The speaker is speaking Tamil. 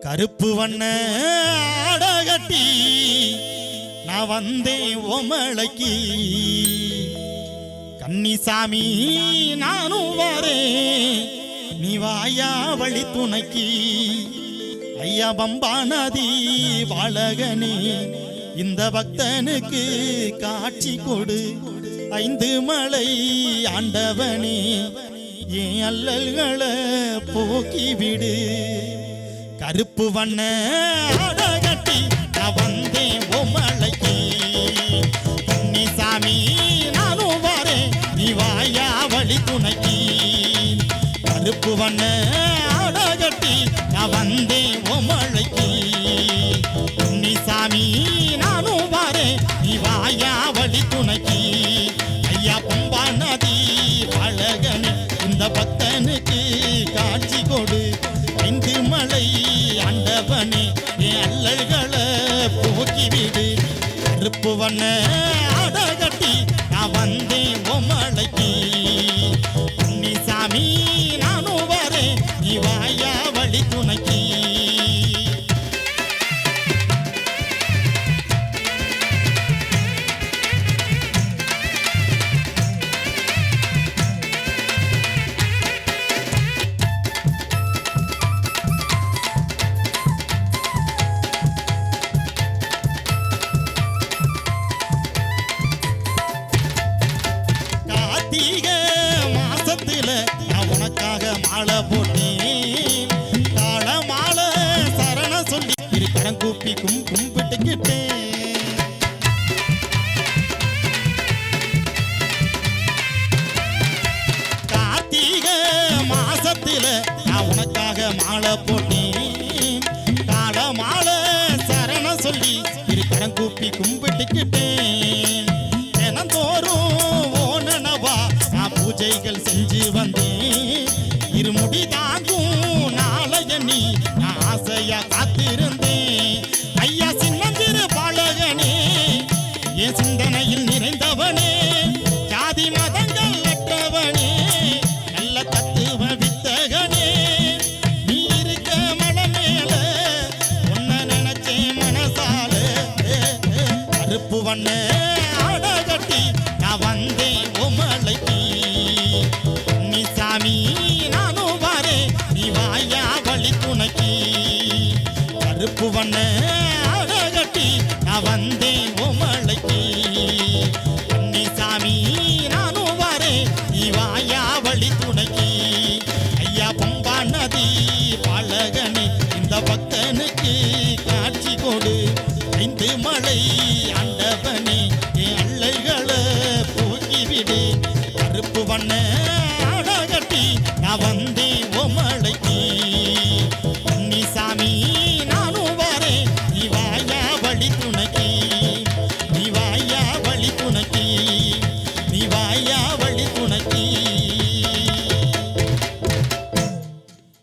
கருப்பு வண்ண ஆடகட்டி நான் வந்தேன் ஓமலைக்கு. கன்னிசாமி நானும் வரேன். நீ வாயா வழி துணைக்கு. ஐயா பம்பா நதி வாழகனே இந்த பக்தனுக்கு காட்சி கொடு. ஐந்து மலை ஆண்டவனே என் அல்லல்களை போக்கிவிடு. கருப்பு வண்ண ஆடகட்டி நான் வந்தேன் ஓமலைக்கு கன்னிசாமி நானும் வரேன் நீ வாயா வழி துணைக்கு. கருப்பு வண்ண ஆடகட்டி நான் வந்தேன் கொடு. ஐந்து மலை ஆண்டவனே என் அல்லல்களை போக்கிவிடு கருப்பு வண்ண ஆடகட்டி நான் வந்தேன் பொம்மலைக்கு சாமி நானும் வரேன். இவன் கூப்பி கும் கும்பிட்டுக்கிட்டேன் கார்த்திகை மாசத்துல நான் உனக்காக மாலை போட்டேன். கால மாலை சரண சொல்லி இருக்கடம் கூப்பி கும்பிட்டுக்கிட்டேன் தினந்தோறும் ஓனனவா நான் பூஜைகள் செஞ்சு வந்தேன். இருமுடி தாங்கும் நாளைய நீ நான் ஆசையா காத்திரு. ஒன்னு அடகட்டி நான் வந்தேன் உமலைக்கு. நீ சாமி நானும் வாரே நீ வாயா வழி துணைக்கு. கருப்பு ஒன்னு அடகட்டி நான் வந்தேன் உமலைக்கு. நீ சாமி நானும் வாரே நீ வாயா வழி துணைக்கு. ஐயா பம்பா நதி பாலகனி இந்த பக்தனுக்கு காட்சி கொடு. ஐந்து மலை அன்பு வண்ண ஆடா கட்டி நான் வந்தேன்